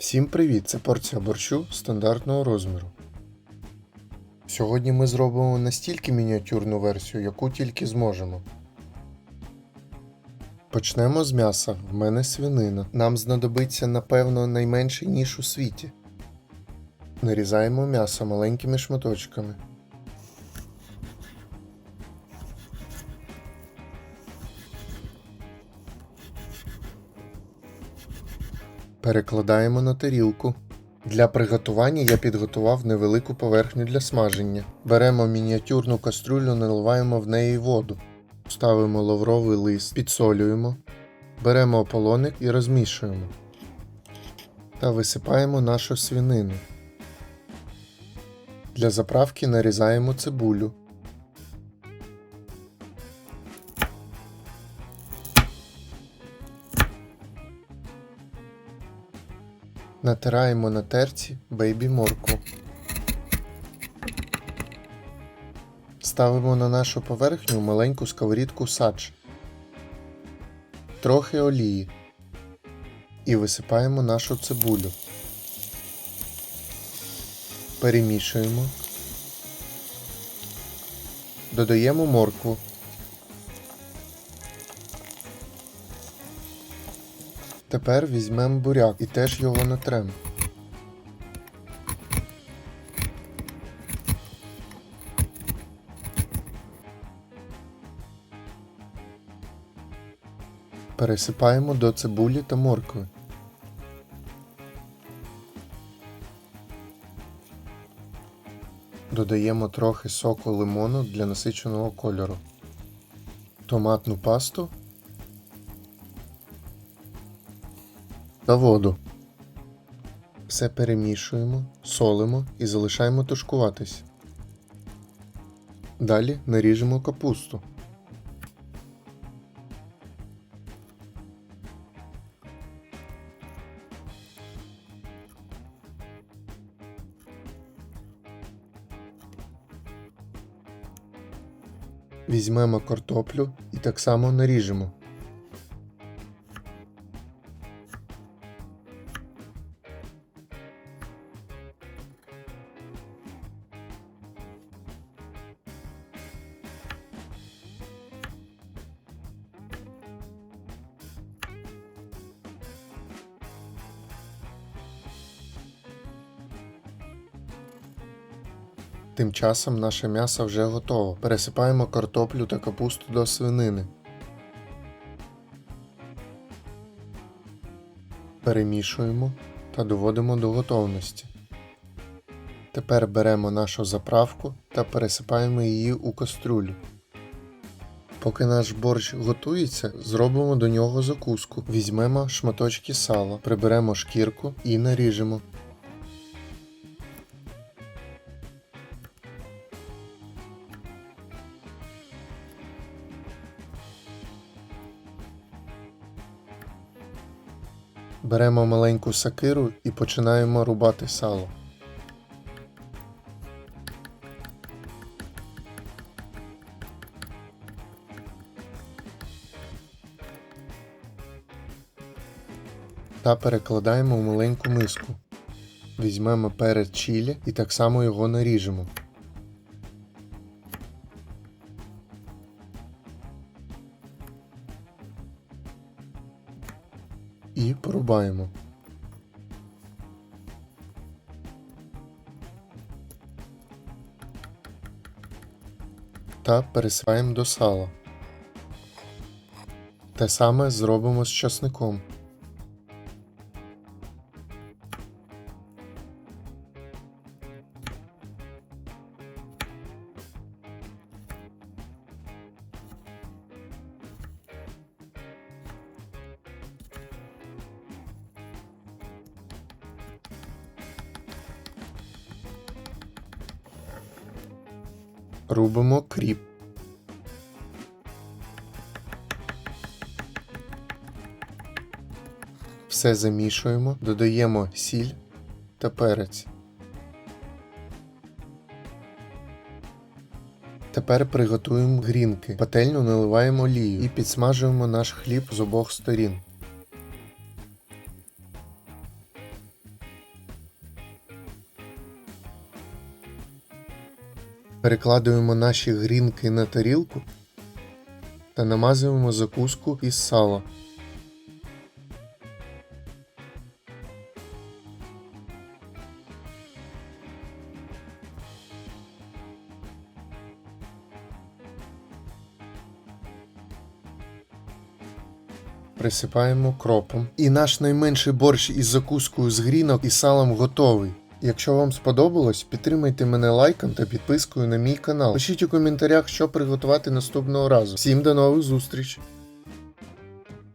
Всім привіт! Це порція борщу стандартного розміру. Сьогодні ми зробимо настільки мініатюрну версію, яку тільки зможемо. Почнемо з м'яса. В мене свинина. Нам знадобиться, напевно, найменший ніж у світі. Нарізаємо м'ясо маленькими шматочками. Перекладаємо на тарілку. Для приготування я підготував невелику поверхню для смаження. Беремо мініатюрну кастрюлю, наливаємо в неї воду. Ставимо лавровий лист, підсолюємо. Беремо ополоник і розмішуємо. Та висипаємо нашу свинину. Для заправки нарізаємо цибулю. Натираємо на терці бейбі моркву. Ставимо на нашу поверхню маленьку сковорідку садж. Трохи олії. І висипаємо нашу цибулю. Перемішуємо. Додаємо моркву. Тепер візьмемо буряк і теж його натрем. Пересипаємо до цибулі та моркви. Додаємо трохи соку лимону для насиченого кольору, томатну пасту та воду. Все перемішуємо, солимо і залишаємо тушкуватись. Далі наріжемо капусту. Візьмемо картоплю і так само наріжемо. Тим часом наше м'ясо вже готово. Пересипаємо картоплю та капусту до свинини. Перемішуємо та доводимо до готовності. Тепер беремо нашу заправку та пересипаємо її у кастрюлю. Поки наш борщ готується, зробимо до нього закуску. Візьмемо шматочки сала, приберемо шкірку і наріжемо. Беремо маленьку сакиру і починаємо рубати сало. Та перекладаємо в маленьку миску. Візьмемо перець чілі і так само його наріжемо. І порубаємо. Та пересипаємо до сала. Те саме зробимо з часником. Робимо кріп. Все замішуємо, додаємо сіль та перець. Тепер приготуємо грінки. Пательню наливаємо олію і підсмажуємо наш хліб з обох сторін. Перекладуємо наші грінки на тарілку та намазуємо закуску із сала. Присипаємо кропом. І наш найменший борщ із закускою з грінок і салом готовий. Якщо вам сподобалось, підтримайте мене лайком та підпискою на мій канал. Пишіть у коментарях, що приготувати наступного разу. Всім до нових зустрічей!